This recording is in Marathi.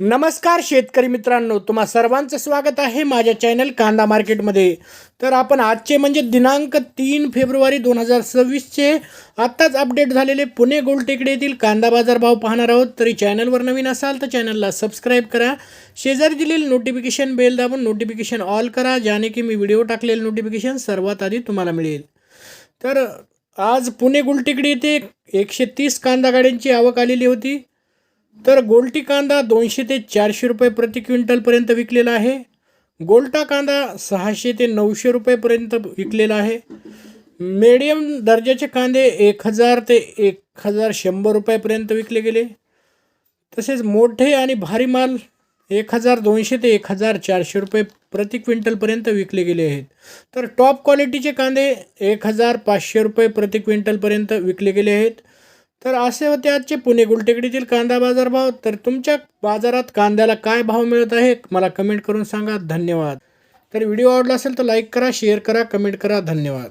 नमस्कार शेतकरी मित्रांनो तुम्हा सर्वांचं स्वागत आहे माझ्या चॅनल कांदा मार्केटमध्ये तर आपण आजचे म्हणजे दिनांक तीन फेब्रुवारी दोन हजार सव्वीसचे आत्ताच अपडेट झालेले पुणे गोलटेकडे येथील कांदा बाजार भाव पाहणार आहोत. तरी चॅनलवर नवीन असाल तर चॅनलला सबस्क्राईब करा. शेजारी दिलेली नोटिफिकेशन बेल दाबून नोटिफिकेशन ऑल करा ज्याने की मी व्हिडिओ टाकलेलं नोटिफिकेशन सर्वात आधी तुम्हाला मिळेल. तर आज पुणे गुलटेकडी येथे एकशे तीस कांदा गाड्यांची आवक आलेली होती. तर गोलटी कांदा दोनशे ते चारशे रुपये प्रति क्विंटलपर्यंत विकलेला आहे. गोलटा कांदा सहाशे ते नऊशे रुपयेपर्यंत विकलेला आहे. मीडियम दर्जाचे कांदे एक हजार ते एक हजार शंभर रुपयापर्यंत विकले गेले. तसेच मोठे आणि भारी माल एक हजार दोनशे ते एक हजार चारशे रुपये प्रति क्विंटलपर्यंत विकले गेले आहेत. तर टॉप क्वालिटीचे कांदे एक हजार पाचशे रुपये प्रति क्विंटलपर्यंत विकले गेले आहेत. तर असे होते आजचे पुणे गुलटेकडीतील कांदा बाजार भाव तर तुमच्या बाजारात कांद्याला काय भाव मिळत आहे मला कमेंट करून सांगा. धन्यवाद. तर व्हिडिओ आवडला असेल तर लाईक करा शेअर करा कमेंट करा. धन्यवाद.